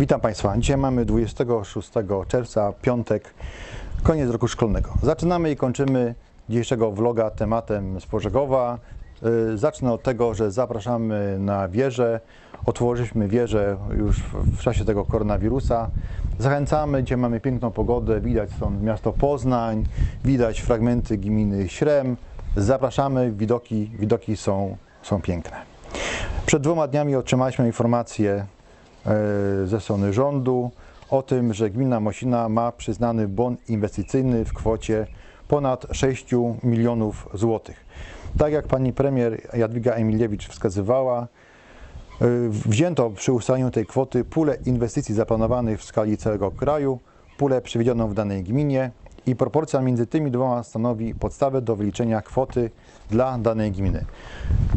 Witam Państwa. Dzisiaj mamy 26 czerwca, piątek, koniec roku szkolnego. Zaczynamy i kończymy dzisiejszego vloga tematem z Pożegowa. Y, Zacznę od tego, że zapraszamy na wieżę. Otworzyliśmy wieżę już w czasie tego koronawirusa. Zachęcamy, dzisiaj mamy piękną pogodę, widać stąd miasto Poznań, widać fragmenty gminy Śrem. Zapraszamy, widoki, widoki są, są piękne. Przed dwoma dniami otrzymaliśmy informację ze strony rządu o tym, że gmina Mosina ma przyznany bon inwestycyjny w kwocie ponad 6 milionów złotych. Tak jak pani premier Jadwiga Emiliewicz wskazywała, e, wzięto przy ustaleniu tej kwoty pulę inwestycji zaplanowanych w skali całego kraju, pulę przewidzianą w danej gminie i proporcja między tymi dwoma stanowi podstawę do wyliczenia kwoty dla danej gminy.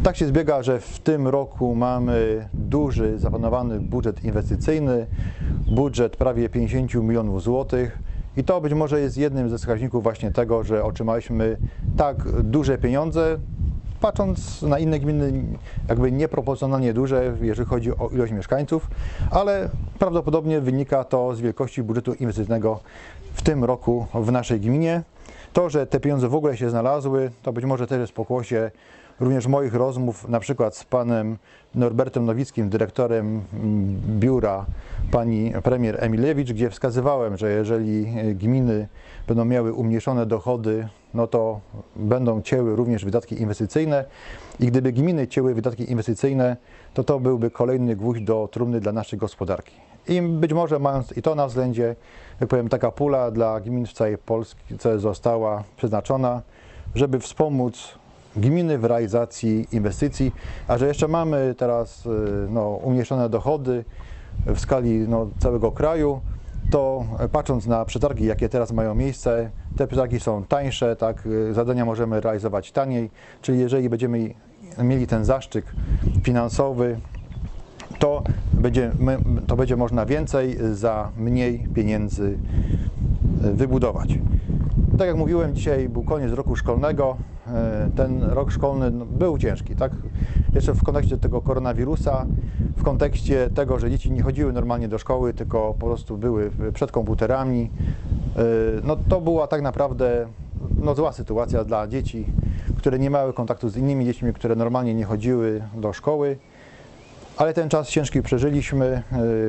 Tak się zbiega, że w tym roku mamy duży zaplanowany budżet inwestycyjny, budżet prawie 50 milionów złotych. I to być może jest jednym ze wskaźników właśnie tego, że otrzymaliśmy tak duże pieniądze, patrząc na inne gminy jakby nieproporcjonalnie duże, jeżeli chodzi o ilość mieszkańców, ale prawdopodobnie wynika to z wielkości budżetu inwestycyjnego w tym roku w naszej gminie. To, że te pieniądze w ogóle się znalazły, to być może też jest pokłosie również moich rozmów, na przykład z panem Norbertem Nowickim, dyrektorem mm, biura pani premier Emilewicz, gdzie wskazywałem, że jeżeli e, gminy będą miały umniejszone dochody, no to będą cięły również wydatki inwestycyjne i gdyby gminy cięły wydatki inwestycyjne, to to byłby kolejny gwóźdź do trumny dla naszej gospodarki. I być może mając i to na względzie, jak powiem, taka pula dla gmin w całej Polsce została przeznaczona, żeby wspomóc gminy w realizacji inwestycji, a że jeszcze mamy teraz y, no, umniejszone dochody w skali no, całego kraju, to e, patrząc na przetargi, jakie teraz mają miejsce, te przetargi są tańsze, tak, y, zadania możemy realizować taniej, czyli jeżeli będziemy mieli ten zaszczyt finansowy, to będzie, to będzie można więcej za mniej pieniędzy y, wybudować. Tak jak mówiłem, dzisiaj był koniec roku szkolnego. E, Ten rok szkolny no, był ciężki, tak? Jeszcze w kontekście tego koronawirusa, w kontekście tego, że dzieci nie chodziły normalnie do szkoły, tylko po prostu były przed komputerami. E, No to była tak naprawdę no, zła sytuacja dla dzieci, które nie miały kontaktu z innymi dziećmi, które normalnie nie chodziły do szkoły. Ale ten czas ciężki przeżyliśmy.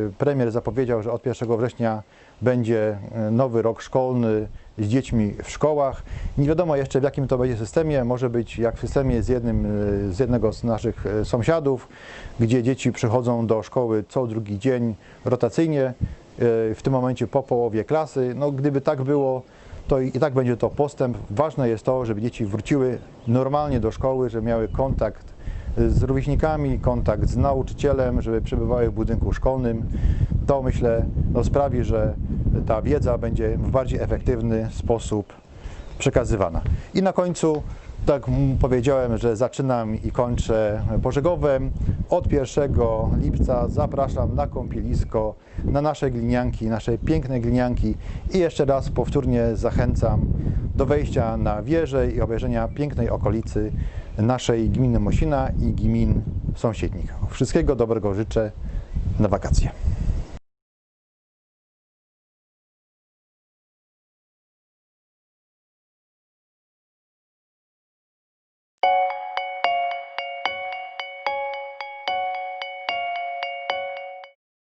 Y, Premier zapowiedział, że od 1 września będzie y, nowy rok szkolny z dziećmi w szkołach. Nie wiadomo jeszcze w jakim to będzie systemie. Może być jak w systemie z jednym y, z jednego z naszych sąsiadów, gdzie dzieci przychodzą do szkoły co drugi dzień rotacyjnie, w tym momencie po połowie klasy. No, gdyby tak było, to i tak będzie to postęp. Ważne jest to, żeby dzieci wróciły normalnie do szkoły, żeby miały kontakt z rówieśnikami, kontakt z nauczycielem, żeby przebywały w budynku szkolnym. To myślę no, sprawi, że ta wiedza będzie w bardziej efektywny sposób przekazywana. I na końcu, tak powiedziałem, że zaczynam i kończę Pożegowem. Od 1 lipca zapraszam na kąpielisko, na nasze glinianki, nasze piękne glinianki i jeszcze raz powtórnie zachęcam do wejścia na wieżę i obejrzenia pięknej okolicy naszej gminy Mosina i gmin sąsiednich. Wszystkiego dobrego życzę na wakacje.